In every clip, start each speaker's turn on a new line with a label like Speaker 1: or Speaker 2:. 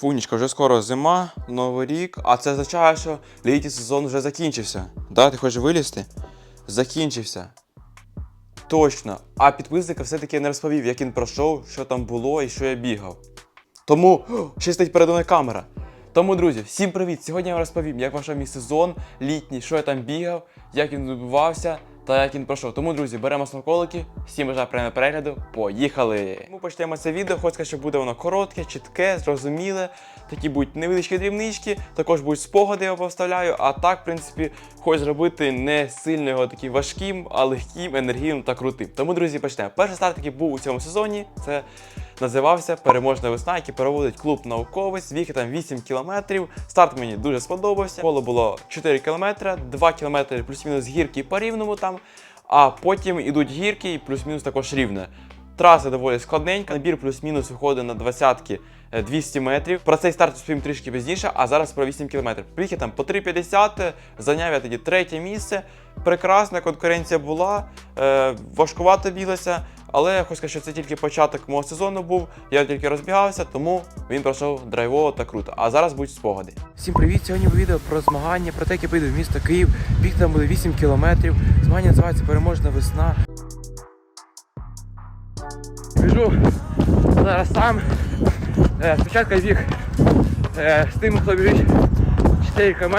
Speaker 1: Фунічка, вже скоро зима, новий рік, а це означає, що літній сезон вже закінчився. Да, ти хочеш вилізти? Закінчився. Точно. А підписника все-таки не розповів, як він пройшов, що там було і що я бігав. Тому ще стоїть передо мною камера. Тому, друзі, всім привіт! Сьогодні я вам розповім, як пройшов мій сезон літній, що я там бігав, як він відбувався та як він пройшов. Тому, друзі, беремо смаколики, всім бажаю приємного перегляду. Поїхали! Ми почнемо це відео. Хочу сказати, що буде воно коротке, чітке, зрозуміле. Такі будуть невеличкі дрібнички, також будуть спогади, я поставляю. А так, в принципі, хочу зробити не сильно його таким важким, а легким, енергійним та крутим. Тому, друзі, почнемо. Перший старт, який був у цьому сезоні, це називався Переможна весна, який проводить клуб науковець. Віки там 8 кілометрів. Старт мені дуже сподобався. Коло було 4 кілометри, 2 кілометри плюс-мінус гірки по рівному там. А потім ідуть гірки і плюс-мінус також рівне. Траса доволі складненька. Набір плюс-мінус виходить на двадцятки е, 200 метрів. Про цей старт розповім трішки пізніше, а зараз про 8 кілометрів. Приїхав там по 3,50, зайняв я тоді третє місце. Прекрасна конкуренція була, е, важкувато біглося, але я хочу сказати, що це тільки початок мого сезону був. Я тільки розбігався, тому він пройшов драйвово та круто. А зараз будуть спогади.
Speaker 2: Всім привіт! Сьогодні відео про змагання, про те, як я поїду в місто Київ. Біг там буде 8 кілометрів. Змагання називається Переможна весна. Біжу зараз сам. Е, Спочатку біг е, з тим, хто біжить 4 км.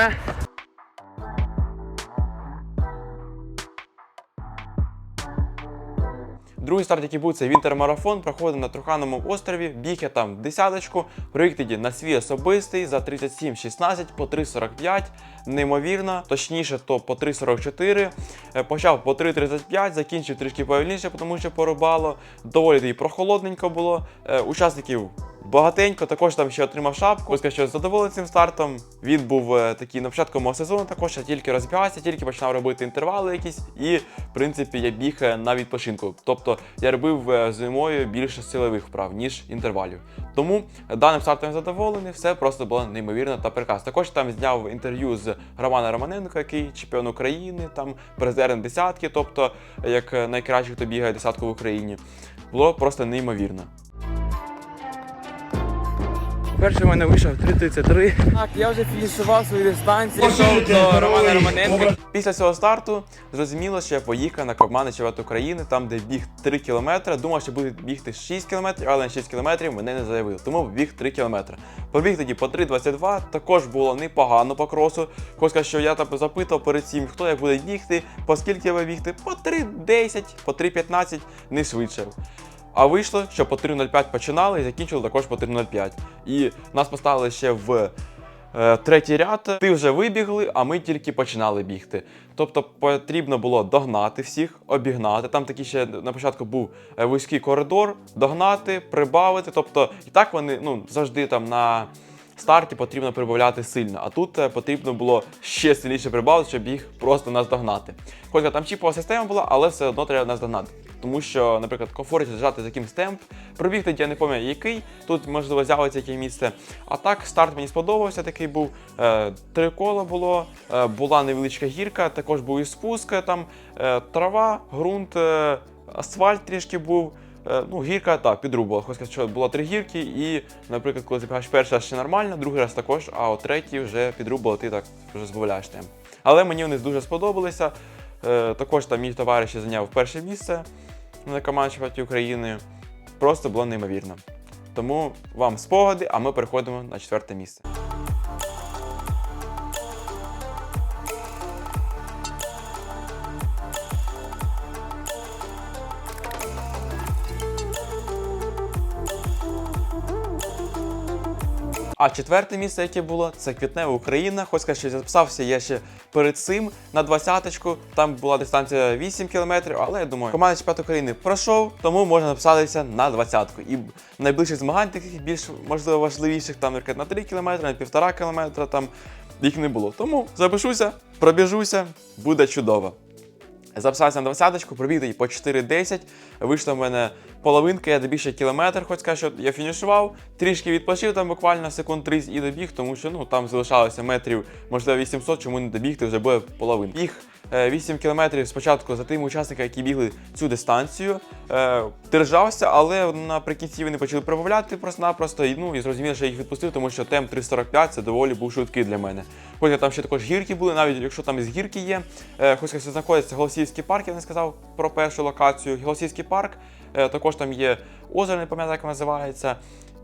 Speaker 1: Другий старт, який був, це вінтермарафон, проходив на Трухановому острові, біг я там десяточку, проїхав тоді на свій особистий за 37,16 по 3,45, неймовірно, точніше, то по 3,44. Е, Почав по 3,35, закінчив трішки повільніше, тому що порубало. Доволі тоді прохолодненько було. Е, Учасників багатенько, також там ще отримав шапку. Скажу, що задоволений цим стартом. Він був е, такий на початку мого сезону, також я тільки розбігався, тільки починав робити інтервали якісь, і в принципі я біг е, на відпочинку. Тобто я робив е, зимою більше силових вправ, ніж інтервалів. Тому даним стартом я задоволений, все просто було неймовірно та прекрасно. Також там зняв інтерв'ю з Романом Романенко, який чемпіон України, там призер десятки, тобто як найкращий, хто бігає десятку в Україні. Було просто неймовірно.
Speaker 2: Перший в мене вийшов 3.33. Так, я вже фінішував свою дистанцію. До Романа Романенка.
Speaker 1: Після цього старту зрозуміло, що я поїхав на команди чемпіонат України, там де біг 3 кілометри. Думав, що буде бігти 6 кілометрів, але на 6 кілометрів мене не заявили. Тому біг 3 кілометри. Побіг тоді по 3,22, також було непогано по кросу. Сказати, що я там запитав перед цим, хто як буде бігти, по скільки ви бігти, по 3,10, по 3,15, не швидше. А вийшло, що по 3.05 починали і закінчили також по 3.05. І нас поставили ще в е, третій ряд. Ти вже вибігли, а ми тільки починали бігти. Тобто потрібно було догнати всіх, обігнати. Там такий ще на початку був е, вузький коридор, догнати, прибавити. Тобто, і так вони ну, завжди там на старті потрібно прибавляти сильно, а тут е, потрібно було ще сильніше прибавити, щоб їх просто наздогнати. Хоча там чіпова система була, але все одно треба наздогнати. Тому що, наприклад, комфортніше зжати з якимсь темп. Пробігти я не пам'ятаю який, тут можливо з'явиться яке місце. А так, старт мені сподобався, такий був. Е, три кола було, е, була невеличка гірка, також був і спуск, там е, трава, ґрунт, асфальт трішки був. Ну, гірка так, підрубала. Хочу сказати, що було три гірки, і, наприклад, коли забігаєш перший раз ще нормально, другий раз також, а от третій вже підрубала, ти так вже збавляєш темп. Але мені вони дуже сподобалися. Також там мій товариш зайняв перше місце на команд чемпіонаті України. Просто було неймовірно. Тому вам спогади, а ми переходимо на четверте місце. А четверте місце, яке було, це квітнева Україна. Хоч сказати, що записався я ще перед цим на двадцяточку. Там була дистанція 8 кілометрів, але я думаю, команда чемпіонату України пройшов, тому можна записатися на двадцятку. І найближчих змагань, таких більш можливо важливіших, там наприклад, на 3 кілометри, на півтора кілометра, там їх не було. Тому запишуся, пробіжуся, буде чудово. Записався на двадцяточку, пробіг її по 4.10. Вийшло в мене половинка, я добіг ще кілометр, хоч сказати, що я фінішував, трішки відпочив там буквально секунд 30 і добіг, тому що ну там залишалося метрів, можливо, 800, чому не добігти, вже буде половина. Біг е, 8 кілометрів спочатку за тими учасниками, які бігли цю дистанцію. Е, держався, але наприкінці вони почали прибавляти просто-напросто. І, ну, і зрозуміло, що я їх відпустив, тому що темп 345 це доволі був швидкий для мене. Хоча там ще також гірки були, навіть якщо там із гірки є. Е, хоч знаходиться Голосіївський парк, я не сказав про першу локацію. Голосіївський парк, е, також там є озеро, не пам'ятаю, як називається.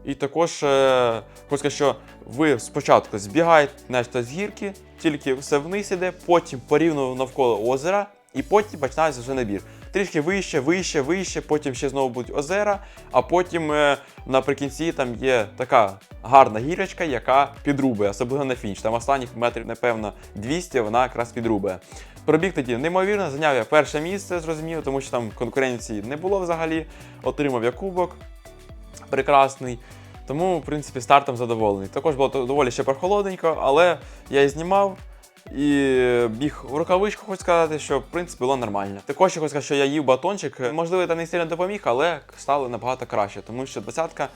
Speaker 1: І також е, хочу сказати, що ви спочатку збігаєте з гірки, тільки все вниз іде, потім порівну навколо озера, і потім починається вже набір. Трішки вище, вище, вище, потім ще знову будуть озера, а потім е, наприкінці там є така гарна гірочка, яка підрубує, особливо на фініш. Там останніх метрів, напевно, 200 вона якраз підрубує. Пробіг тоді неймовірно, зайняв я перше місце, зрозуміло, тому що там конкуренції не було взагалі. Отримав я кубок прекрасний. Тому, в принципі, стартом задоволений. Також було доволі ще прохолодненько, але я і знімав і біг у рукавичку, хочу сказати, що в принципі було нормально. Також я хочу сказати, що я їв батончик. Можливо, там не сильно допоміг, але стало набагато краще, тому що двадцятка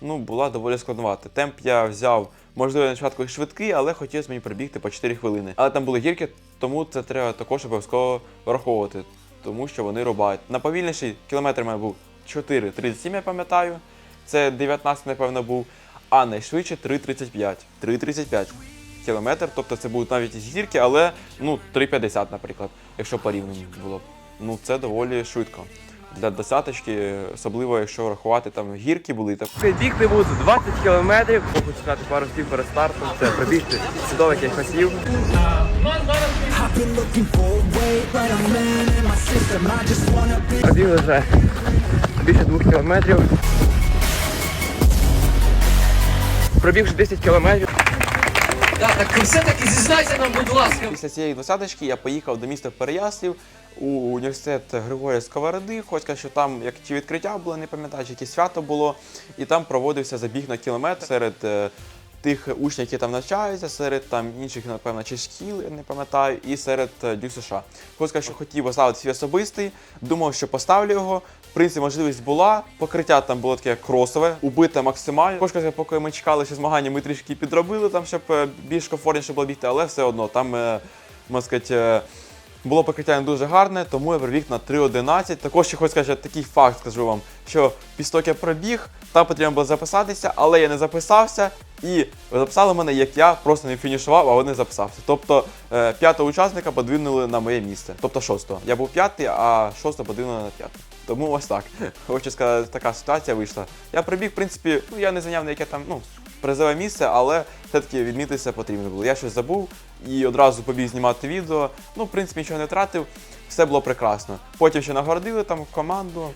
Speaker 1: ну, була доволі складновата. Темп я взяв, можливо, на початку швидкий, але хотілося мені пробігти по 4 хвилини. Але там були гірки, тому це треба також обов'язково враховувати, тому що вони рубають. На повільніший кілометр мене був 4,37, я пам'ятаю. Це 19, напевно, був. А найшвидше 3,35. 3,35 кілометр, тобто це будуть навіть гірки, але ну 3,50, наприклад, якщо порівняно було. б. Ну це доволі швидко. Для десяточки, особливо якщо рахувати там гірки були, так
Speaker 2: Бігти буду 20 кілометрів. Хочу сказати пару слів перед стартом. Це пробігти чудових я хотів. Пробігли вже більше двох кілометрів. Пробігши 10 кілометрів.
Speaker 3: Да, так все-таки зізнайся нам, будь ласка.
Speaker 1: Після цієї двадцяточки я поїхав до міста Переяслів у університет Григорія Сковороди. Хоч сказати, що там як чи відкриття було, не пам'ятаю, чи якесь свято було, і там проводився забіг на кілометр серед. е, Тих учнів, які там навчаються, серед там інших, напевно, чи шкіл, я не пам'ятаю, і серед е, Дюк США. Хочу сказати, що хотів поставити свій особистий, думав, що поставлю його. В принципі, можливість була. Покриття там було таке кросове, убите максимально. Сказати, поки ми чекали ще змагання, ми трішки підробили там, щоб е, більш комфортніше було бігти, але все одно там, е, можна сказати, е, було покриття не дуже гарне, тому я пробіг на 3.11. Також ще хочу сказати, такий факт скажу вам, що як я пробіг, там потрібно було записатися, але я не записався. І записали мене, як я просто не фінішував, а вони записався. Тобто п'ятого учасника подвинули на моє місце. Тобто шостого. Я був п'ятий, а шостого подвинули на п'ятий. Тому ось так. Хочу сказати, така ситуація вийшла. Я прибіг, в принципі, ну я не зайняв на яке там, ну, призове місце, але все-таки відмітитися потрібно було. Я щось забув і одразу побіг знімати відео. Ну, в принципі, нічого не втратив, все було прекрасно. Потім ще нагородили там команду.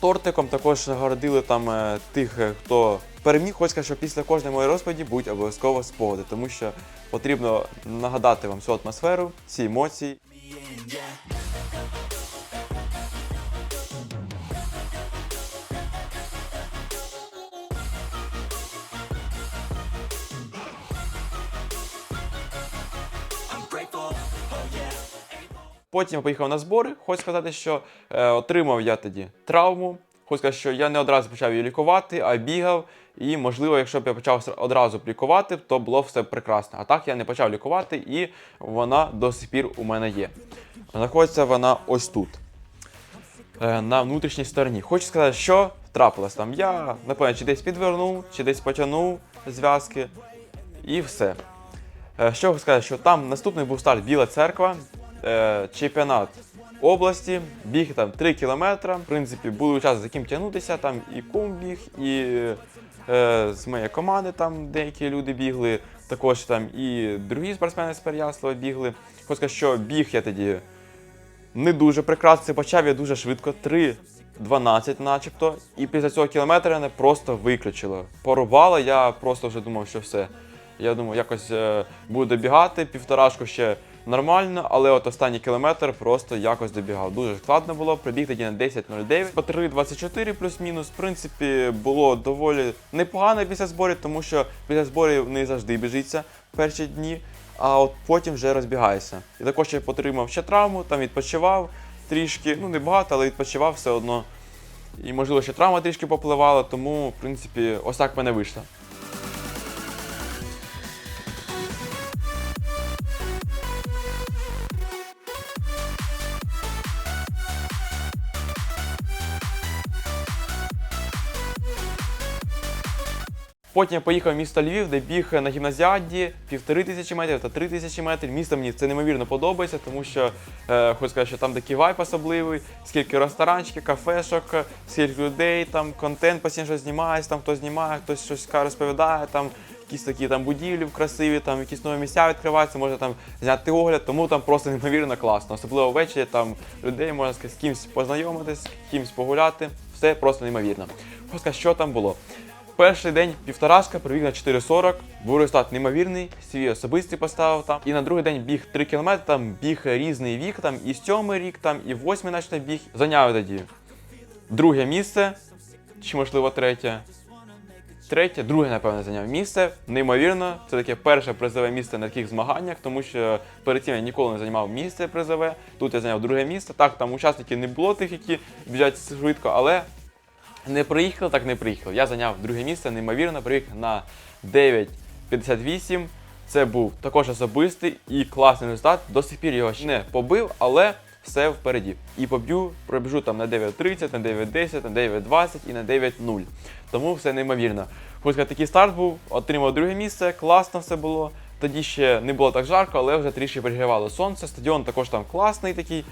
Speaker 1: Тортиком також нагородили там е, тих, е, хто переміг. Хочу сказати, що після кожної моєї розповіді будуть обов'язково спогади, тому що потрібно нагадати вам цю атмосферу, ці емоції. Потім поїхав на збори. Хочу сказати, що е, отримав я тоді травму. Хочу сказати, що я не одразу почав її лікувати, а бігав. І, можливо, якщо б я почав одразу лікувати, то було все прекрасно. А так я не почав лікувати, і вона до сих пір у мене є. Знаходиться вона ось тут, е, на внутрішній стороні. Хочу сказати, що трапилось там. Я, напевно, чи десь підвернув, чи десь потягнув зв'язки, і все. Е, Що сказати, що там наступний був старт Біла церква, е, чемпіонат області, біг там 3 кілометри. В принципі, були час, за ким тягнутися. Там і кум біг, і е, з моєї команди там деякі люди бігли. Також там і другі спортсмени з Переяслава бігли. Хочу що біг я тоді не дуже прекрасно. Почав я дуже швидко, 3.12 начебто. І після цього кілометра мене просто виключило. Порубало, я просто вже думав, що все. Я думав, якось е, буду добігати, півторашку ще нормально, але от останній кілометр просто якось добігав. Дуже складно було, прибіг тоді на 10.09. По 3.24 плюс-мінус, в принципі, було доволі непогано після зборів, тому що після зборів не завжди біжиться перші дні, а от потім вже розбігається. І також я отримав ще травму, там відпочивав трішки, ну не багато, але відпочивав все одно. І, можливо, ще травма трішки попливала, тому, в принципі, ось так в мене вийшло. Потім я поїхав в місто Львів, де біг на гімназіаді півтори тисячі метрів та три тисячі метрів. Місто мені це неймовірно подобається, тому що е, хочу сказати, що там такий вайп особливий, скільки ресторанчиків, кафешок, скільки людей, там контент постійно щось знімається, там хтось знімає, хтось щось розповідає, там якісь такі там будівлі красиві, там якісь нові місця відкриваються, можна там зняти огляд, тому там просто неймовірно класно. Особливо ввечері там людей можна сказати, з кимось познайомитись, з кимось погуляти. Все просто неймовірно. Хочу сказати, що там було. Перший день півторашка, прибіг на 4.40, був результат неймовірний, свій особистий поставив там. І на другий день біг 3 км, там біг різний вік, там і сьомий рік, там і восьмий наче біг. Зайняв тоді друге місце, чи можливо третє. Третє, друге, напевно, зайняв місце. Неймовірно, це таке перше призове місце на таких змаганнях, тому що перед цим я ніколи не займав місце призове. Тут я зайняв друге місце. Так, там учасників не було тих, які біжать швидко, але не приїхали, так не приїхали. Я зайняв друге місце, неймовірно, приїхав на 9.58. Це був також особистий і класний результат. До сих пір його ще не побив, але все впереді. І поб'ю, пробіжу там на 9.30, на 9.10, на 9.20 і на 9.0. Тому все неймовірно. Хочу такий старт був, отримав друге місце, класно все було. Тоді ще не було так жарко, але вже трішки пригрівало сонце. Стадіон також там класний такий.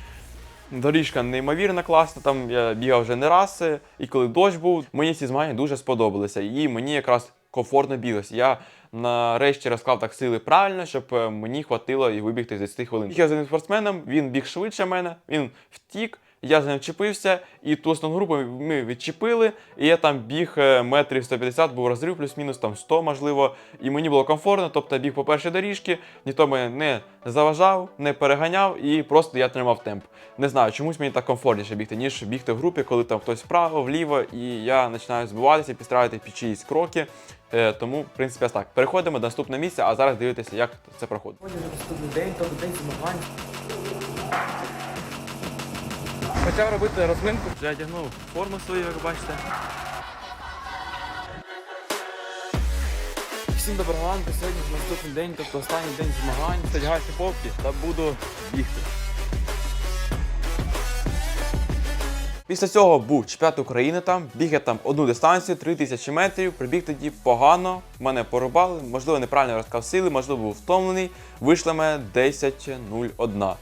Speaker 1: Доріжка неймовірно класна, там я бігав вже не раз, е, і коли дощ був, мені ці змагання дуже сподобалися. І мені якраз комфортно біглося. Я нарешті розклав так сили правильно, щоб е, мені хватило і вибігти з 10 хвилин. Я з одним спортсменом, він біг швидше мене, він втік. Я з ним вчепився, і ту основну групу ми відчепили, і я там біг е, метрів 150, був розрив, плюс-мінус там 100, можливо. І мені було комфортно, тобто біг по першій доріжці, ніхто мене не заважав, не переганяв, і просто я тримав темп. Не знаю, чомусь мені так комфортніше бігти, ніж бігти в групі, коли там хтось вправо, вліво, і я починаю збиватися, підстраювати під чиїсь кроки. Е, тому, в принципі, ось так. Переходимо до наступного місця, а зараз дивитися, як це проходить.
Speaker 2: Сьогодні наступний день, тобто день змагань. Почав робити розминку.
Speaker 1: Вже одягнув форму свою, як бачите.
Speaker 2: Всім доброго ранку, сьогодні ж наступний день, тобто останній день змагань. Стягаю повки та буду бігти.
Speaker 1: Після цього був чемпіонат України там, біг я там одну дистанцію, 3000 метрів, прибіг тоді погано, мене порубали, можливо, неправильно розкав сили, можливо, був втомлений. Вийшло мене 10.01.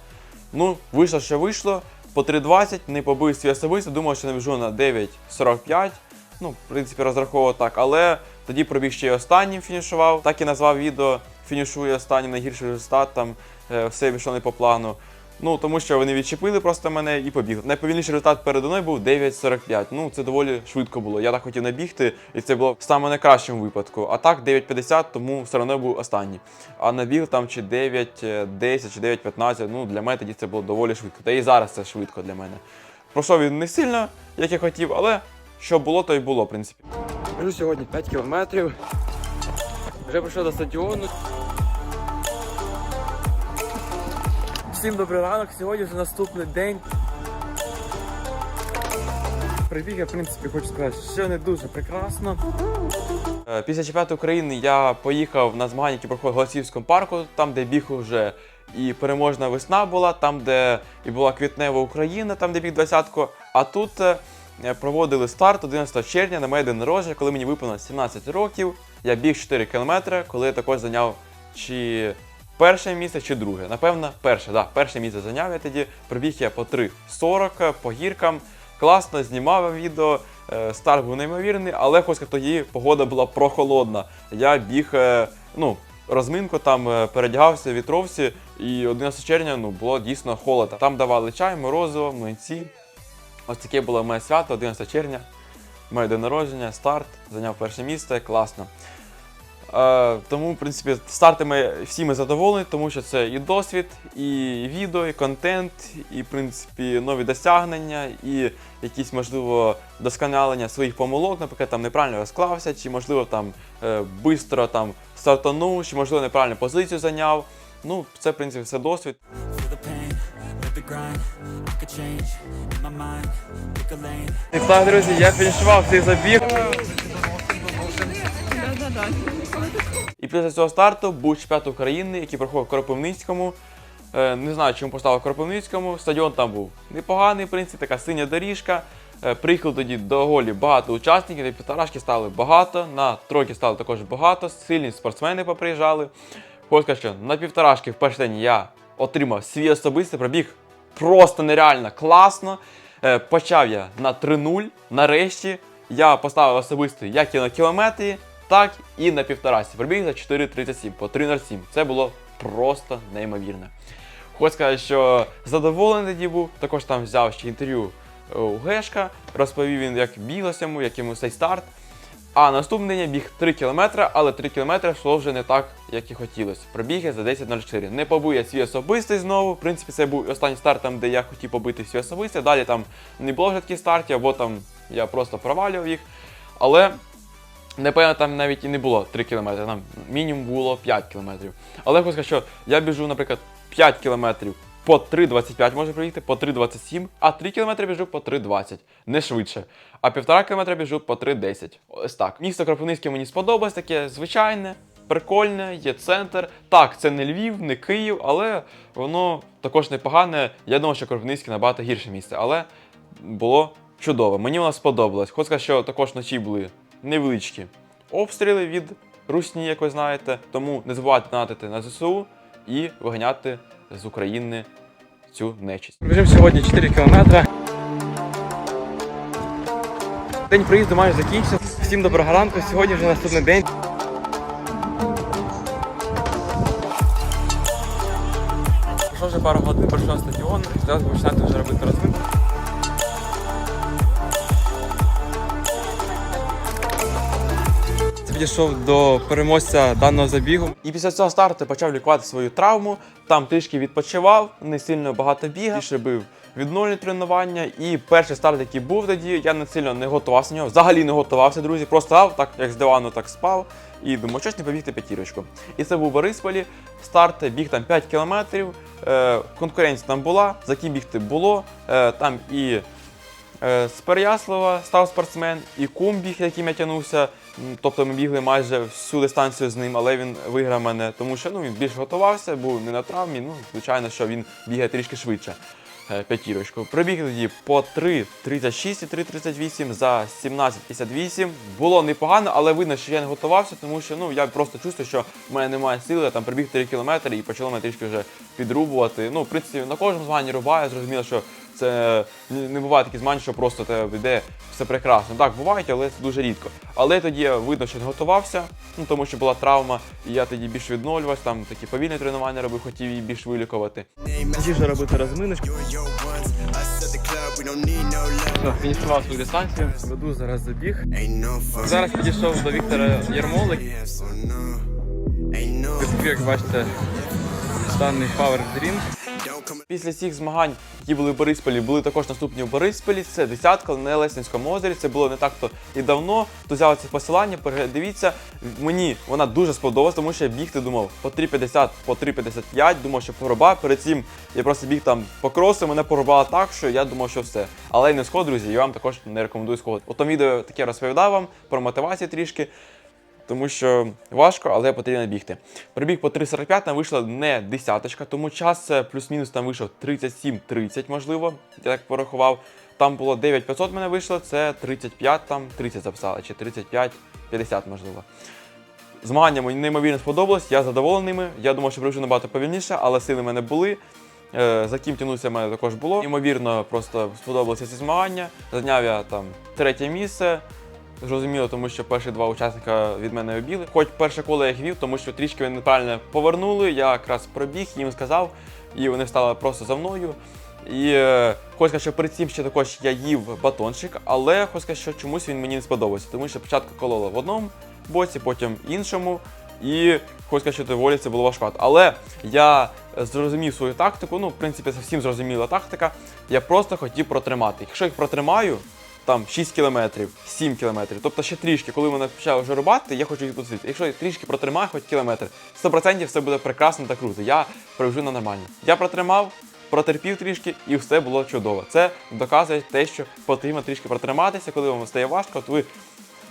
Speaker 1: Ну, вийшло, що вийшло. По 3.20 не побив свій особисто, думав, що набіжу на 9.45. Ну, в принципі, розраховував так, але тоді пробіг ще й останнім фінішував. Так і назвав відео Фінішує останнім найгірший результат, там е, все пішло не по плану. Ну, тому що вони відчепили просто мене і побігли. Найповільніший результат передо мною був 9.45. Ну, це доволі швидко було. Я так хотів набігти, і це було в саме найкращому випадку. А так 9.50, тому все одно був останній. А набіг там чи 9.10, чи 9.15, ну для мене тоді це було доволі швидко. Та і зараз це швидко для мене. Пройшов він не сильно, як я хотів, але що було, то й було, в принципі.
Speaker 2: Біжу сьогодні 5 кілометрів. Вже прийшов до стадіону. Всім добрий ранок, сьогодні вже наступний день. Прибіг, я, в принципі, хочу сказати, що не дуже прекрасно.
Speaker 1: Е, Після чемпіонату України я поїхав на змагання, які проходять в Голосіївському парку, там, де біг уже і переможна весна була, там, де і була квітнева Україна, там, де біг двадцятку. А тут е, проводили старт 11 червня на моє день народження, коли мені виповнилось 17 років. Я біг 4 кілометри, коли я також зайняв чи перше місце, чи друге. Напевно, перше, да, перше місце зайняв я тоді. Пробіг я по 3.40 по гіркам. Класно, знімав відео. е, Старт був неймовірний, але хоч тоді погода була прохолодна. Я біг, е, ну, розминку там е, передягався в вітровці, і 11 червня ну, було дійсно холодно. Там давали чай, морозиво, млинці. Ось таке було моє свято, 11 червня. Моє день народження, старт, зайняв перше місце, класно. Тому, в принципі, стартами всі ми задоволені, тому що це і досвід, і відео, і контент, і, в принципі, нові досягнення, і якісь, можливо, досконалення своїх помилок, наприклад, там неправильно розклався, чи, можливо, там е, бистро там стартанув, чи, можливо, неправильну позицію зайняв. Ну, це, в принципі, все досвід.
Speaker 2: Так, друзі, я фінішував цей забіг.
Speaker 1: І після цього старту був чемпіонат України, який проходив в Кропивницькому. Е, Не знаю, чому поставив Кропивницькому. Стадіон там був непоганий, в принципі, така синя доріжка. Е, Приїхали тоді до голі багато учасників, на півторашки стали багато, на тройки стало також багато, сильні спортсмени поприїжджали. Хочу що на півторашки в перший день я отримав свій особистий пробіг просто нереально класно. Е, Почав я на 3-0. Нарешті я поставив особистий як і на кілометрі, так і на півторасі. Пробіг за 4.37 по 3.07. Це було просто неймовірно. Хочу сказати, що задоволений тоді був. Також там взяв ще інтерв'ю е, у Гешка, розповів він, як біглося йому, як йому цей старт. А наступний день я біг 3 кілометри, але 3 кілометри йшло вже не так, як і хотілося. Пробіг я за 10.04. Не побив я свій особистий знову. В принципі, це був останній старт, там, де я хотів побити свій особистий. Далі там не було вже таких стартів, або там я просто провалював їх. Але Напевно, там навіть і не було 3 кілометри, там мінімум було 5 кілометрів. Але хочу сказати, що я біжу, наприклад, 5 кілометрів по 3,25 можу проїхати, по 3,27, а 3 кілометри біжу по 3,20, не швидше. А півтора кілометра біжу по 3,10. Ось так. Місто Кропивницьке мені сподобалось, таке звичайне, прикольне, є центр. Так, це не Львів, не Київ, але воно також непогане. Я думав, що Кропивницьке набагато гірше місце, але було чудово. Мені воно сподобалось. Хочу сказати, що також вночі були невеличкі обстріли від русні, як ви знаєте. Тому не забувайте донатити на ЗСУ і виганяти з України цю нечисть.
Speaker 2: Біжимо сьогодні 4 кілометри. День приїзду майже закінчився. Всім доброго ранку. Сьогодні вже наступний день.
Speaker 1: Вже пару годин, пройшов стадіон, зараз починати вже робити розминку.
Speaker 2: Підійшов до переможця даного забігу.
Speaker 1: І після цього старту почав лікувати свою травму. Там трішки відпочивав, не сильно багато бігав, більше бив відновлені тренування. І перший старт, який був тоді, я не сильно не готувався на нього. Взагалі не готувався, друзі. Просто став, так як з дивану, так спав. І думаю, щось не побігти п'ятірочку. І це був Борисполі. Старт біг там 5 кілометрів. Е, конкуренція там була, за ким бігти було. Е, там і Е, З Переяслава став спортсмен, і кум біг, яким я тягнувся. Тобто ми бігли майже всю дистанцію з ним, але він виграв мене, тому що ну, він більш готувався, був не на травмі. Ну, звичайно, що він бігає трішки швидше. е, П'ятірочку. Пробіг тоді по 3.36 і 3.38 за 17.58. Було непогано, але видно, що я не готувався, тому що ну, я просто чувствую, що в мене немає сили, там пробіг 3 кілометри і почало мене трішки вже підрубувати. Ну, в принципі, на кожному змаганні рубаю, зрозуміло, що це не не буває такі змагання, що просто тебе йде все прекрасно. Так, бувають, але це дуже рідко. Але тоді я видно, що не готувався, ну тому що була травма, і я тоді більш відновлювався, там такі повільні тренування робив, хотів її більш вилікувати.
Speaker 2: Хотів вже робити розминочку. Ну, Фінішував свою дистанцію. Веду зараз забіг. Зараз підійшов до Віктора Ярмолик. Як бачите, даний Power Drink.
Speaker 1: Після цих змагань, які були в Борисполі, були також наступні в Борисполі. Це десятка на Лесненському озері. Це було не так то і давно. Хто взяв ці посилання, передивіться. Мені вона дуже сподобалась, тому що я бігти думав по 3,50, по 3,55, думав, що пороба. Перед цим я просто біг там по кросу, мене порубало так, що я думав, що все. Але я не сход, друзі, я вам також не рекомендую сходити. У тому відео таке розповідав вам про мотивацію трішки. Тому що важко, але потрібно бігти. Пробіг по 3.45, там вийшла не десяточка, тому час плюс-мінус там вийшов 37-30, можливо, я так порахував. Там було 9500 мене вийшло, це 35, там 30 записали, чи 35-50, можливо. Змагання мені неймовірно сподобалось, я задоволений ними. Я думав, що пробіжу набагато повільніше, але сили в мене були. Е, За ким тягнувся в мене також було. Ймовірно, просто сподобалися ці змагання. Зайняв я там третє місце. Зрозуміло, тому що перші два учасника від мене обіли. Хоч перше коло я їх вів, тому що трішки вони неправильно повернули. Я якраз пробіг, їм сказав, і вони стали просто за мною. І е, сказати, що перед цим ще також я їв батончик, але сказати, що чомусь він мені не сподобався, тому що спочатку кололо в одному боці, потім іншому. І хочу сказати, що доволі це було важкувато. Але я зрозумів свою тактику. Ну, в принципі, це зрозуміла тактика. Я просто хотів протримати. Якщо їх протримаю, там 6 кілометрів, 7 кілометрів. Тобто ще трішки, коли вони почали вже рубати, я хочу їх посити. Якщо я трішки протримаю, хоч кілометр, 100% все буде прекрасно та круто. Я пробіжу на нормально. Я протримав, протерпів трішки, і все було чудово. Це доказує те, що потрібно трішки протриматися, коли вам стає важко. От ви,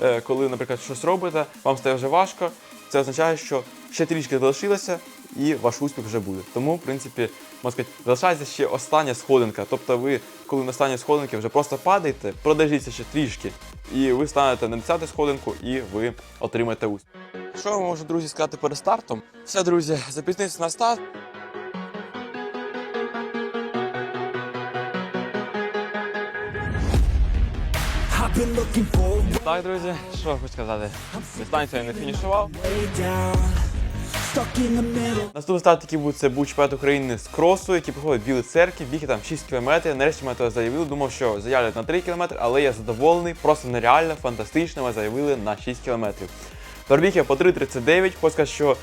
Speaker 1: е, коли, наприклад, щось робите, вам стає вже важко. Це означає, що ще трішки залишилося, і ваш успіх вже буде. Тому, в принципі, можна сказати, залишається ще остання сходинка. Тобто, ви, коли на останній сходинки вже просто падаєте, продержіться ще трішки, і ви станете на 10 сходинку, і ви отримаєте успіх. Що я можу, друзі, сказати перед стартом? Все, друзі, запізнився на старт. Так, друзі, що хочу сказати. Дистанцію я не фінішував. Наступний старт, який був, це був чемпіонат України з кросу, який проходить в Білій церкві, біг там 6 км. Нарешті мене заявили, думав, що заявлять на 3 км, але я задоволений, просто нереально, фантастично, ми заявили на 6 км. Пробіг я по 3.39, хочу сказати, що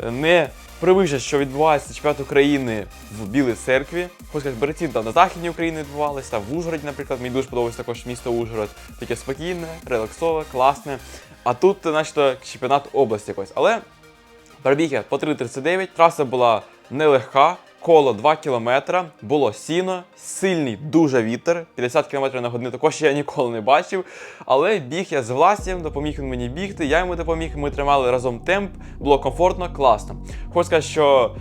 Speaker 1: е, не привище, що відбувається чемпіонат України в Білій церкві. Хочу сказати, береці там на Західній Україні відбувалися, там в Ужгороді, наприклад, мені дуже подобається також місто Ужгород. Таке спокійне, релаксове, класне. А тут, начебто, чемпіонат області якось. Але Пробіг я по 3.39, траса була нелегка, коло 2 км, було сіно, сильний дуже вітер, 50 км на годину також я ніколи не бачив. Але біг я з Власієм, допоміг він мені бігти, я йому допоміг, ми тримали разом темп, було комфортно, класно. Хочу сказати, що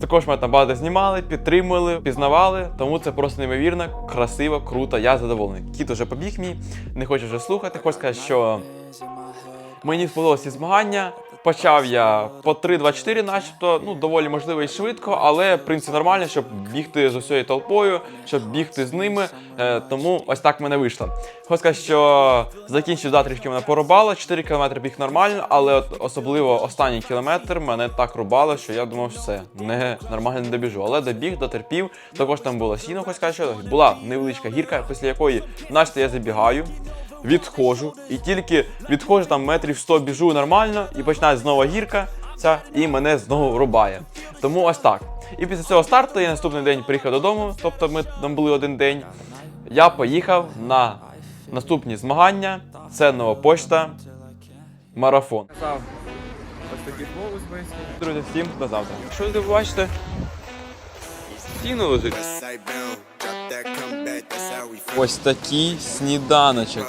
Speaker 1: також мене там багато знімали, підтримували, пізнавали, тому це просто неймовірно, красиво, круто, я задоволений. Кіт уже побіг мій, не хочу вже слухати. Хочу сказати, що Мені сподобалися змагання. Почав я по 3-2-4, начебто, ну доволі можливо і швидко, але в принципі нормально, щоб бігти з усією толпою, щоб бігти з ними. Е, тому ось так в мене вийшло. Хочу сказати, що закінчив да, трішки мене порубало, 4 км біг нормально, але от особливо останній кілометр мене так рубало, що я думав, все, не нормально не добіжу. Але добіг, дотерпів. Також там було сіно, хочу сказати, що була невеличка гірка, після якої, начебто, я забігаю відходжу, і тільки відходжу там метрів 100 біжу нормально, і починає знову гірка ця, і мене знову рубає. Тому ось так. І після цього старту я наступний день приїхав додому, тобто ми там були один день. Я поїхав на наступні змагання. Це нова почта, марафон.
Speaker 2: Ось.
Speaker 1: Друзі, всім до завтра. Що ви бачите?
Speaker 4: We feel.
Speaker 1: Ось такий сніданочок.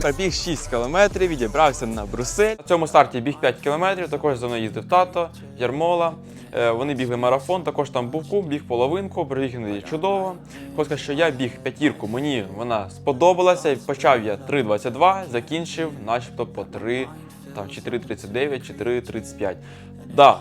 Speaker 1: Пробіг 6 кілометрів, відібрався на Брюссель. На цьому старті біг 5 кілометрів, також за мною їздив тато, Ярмола. Е, Вони бігли марафон, також там був куб, біг половинку, пробіг іноді чудово. Хочу що я біг п'ятірку, мені вона сподобалася. Почав я 3.22, закінчив начебто по 3, там, чи 3.39, чи 3.35. Да,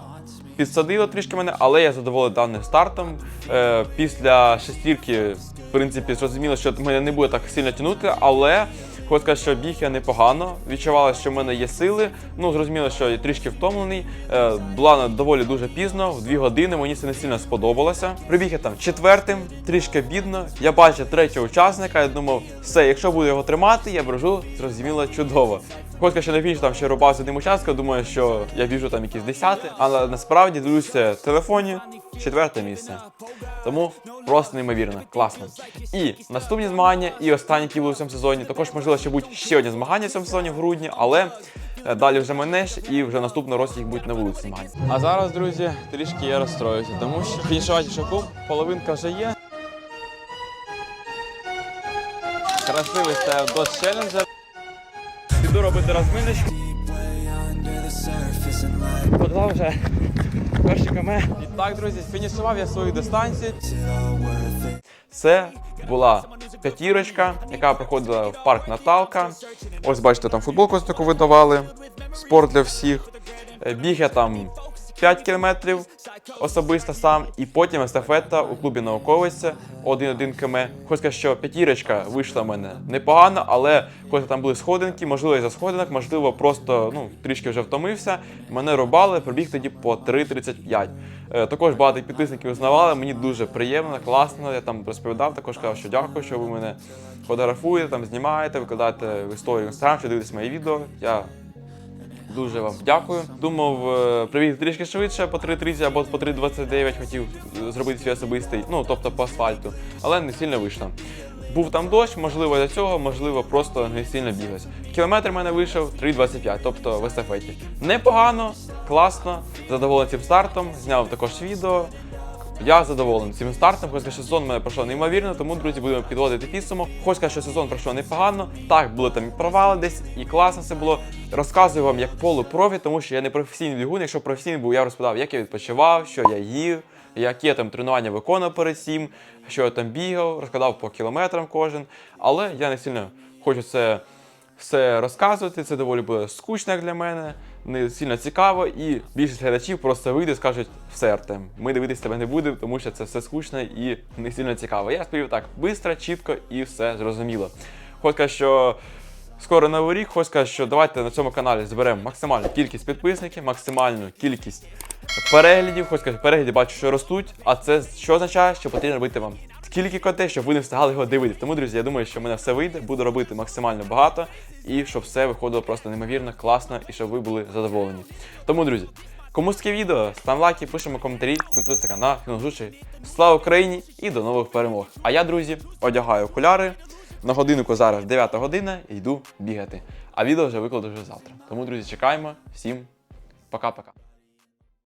Speaker 1: підсадило трішки мене, але я задоволений даним стартом. Е, після шестірки, в принципі, зрозуміло, що мене не буде так сильно тягнути, але хочу сказати, що біг я непогано. Відчувала, що в мене є сили. Ну, зрозуміло, що я трішки втомлений. Е, була доволі дуже пізно, в дві години. Мені це не сильно сподобалося. Прибіг я там четвертим, трішки бідно. Я бачив третього учасника. Я думав, все, якщо буду його тримати, я брожу, зрозуміло, чудово. Хоч що на фініш там ще рубав з одним участком, думаю, що я біжу там якийсь десятий, але насправді дивлюся в телефоні четверте місце. Тому просто неймовірно, класно. І наступні змагання, і останні, які були в цьому сезоні. Також можливо ще будуть ще одні змагання в цьому сезоні в грудні, але е, далі вже менеш, і вже наступного року їх будуть на вулиці змагання. А зараз, друзі, трішки я розстроюся, тому що фінішувати шоку, половинка вже є. Красивий став дощ челленджер. Піду робити розминочку. Подав вже перші каме. І так, друзі, фінішував я свою дистанцію. Це була п'ятірочка, яка проходила в парк Наталка. Ось бачите, там футболку таку видавали. Спорт для всіх. Е, Біг я там 5 кілометрів особисто сам, і потім естафета у клубі науковиця 1-1 км. Сказати, що п'ятірочка вийшла в мене непогано, але коли там були сходинки, можливо, за сходинок, можливо, просто ну, трішки вже втомився. Мене рубали, пробіг тоді по 3.35. Е, Також багато підписників узнавали, мені дуже приємно, класно. Я там розповідав, також казав, що дякую, що ви мене фотографуєте, там знімаєте, викладаєте в історію Instagram, що дивитесь мої відео. Я Дуже вам дякую. Думав привіз привіт трішки швидше по 3.30 або по 3.29 хотів е, зробити свій особистий, ну тобто по асфальту, але не сильно вийшло. був там дощ, можливо, для цього, можливо, просто не сильно бігалось. Кілометр в мене вийшов 3,25, тобто в естафеті. Непогано, класно, задоволений цим стартом, зняв також відео. Я задоволений цим стартом. Сказати, що сезон мене пройшов неймовірно, тому, друзі, будемо підводити підсумок. Хочу сказати, що сезон пройшов непогано. Так, були там і провали десь, і класно все було. Розказую вам як полупрофі, тому що я не професійний бігун. Якщо професійний був, я розповідав, як я відпочивав, що я їв, які я там тренування виконував перед цим, що я там бігав, розказав по кілометрам кожен. Але я не сильно хочу це все розказувати. Це доволі буде скучно як для мене, не сильно цікаво, і більшість глядачів просто вийде і скажуть, все, Артем, ми дивитися тебе не будемо, тому що це все скучно і не сильно цікаво. Я сповів так швидко, чітко і все зрозуміло. Сказати, що скоро новий рік, хочу сказати, що давайте на цьому каналі зберемо максимальну кількість підписників, максимальну кількість переглядів. Хочу сказати, перегляди бачу, що ростуть, а це що означає, що потрібно робити вам скільки контент, щоб ви не встигали його дивитися. Тому, друзі, я думаю, що в мене все вийде, буду робити максимально багато і щоб все виходило просто неймовірно, класно і щоб ви були задоволені. Тому, друзі, кому таке відео, став лайки, пишемо коментарі, підписуйтесь на до зустрічей. Слава Україні і до нових перемог! А я, друзі, одягаю окуляри. На годиннику зараз 9 година йду бігати. А відео вже викладу вже завтра. Тому, друзі, чекаємо. Всім пока-пока.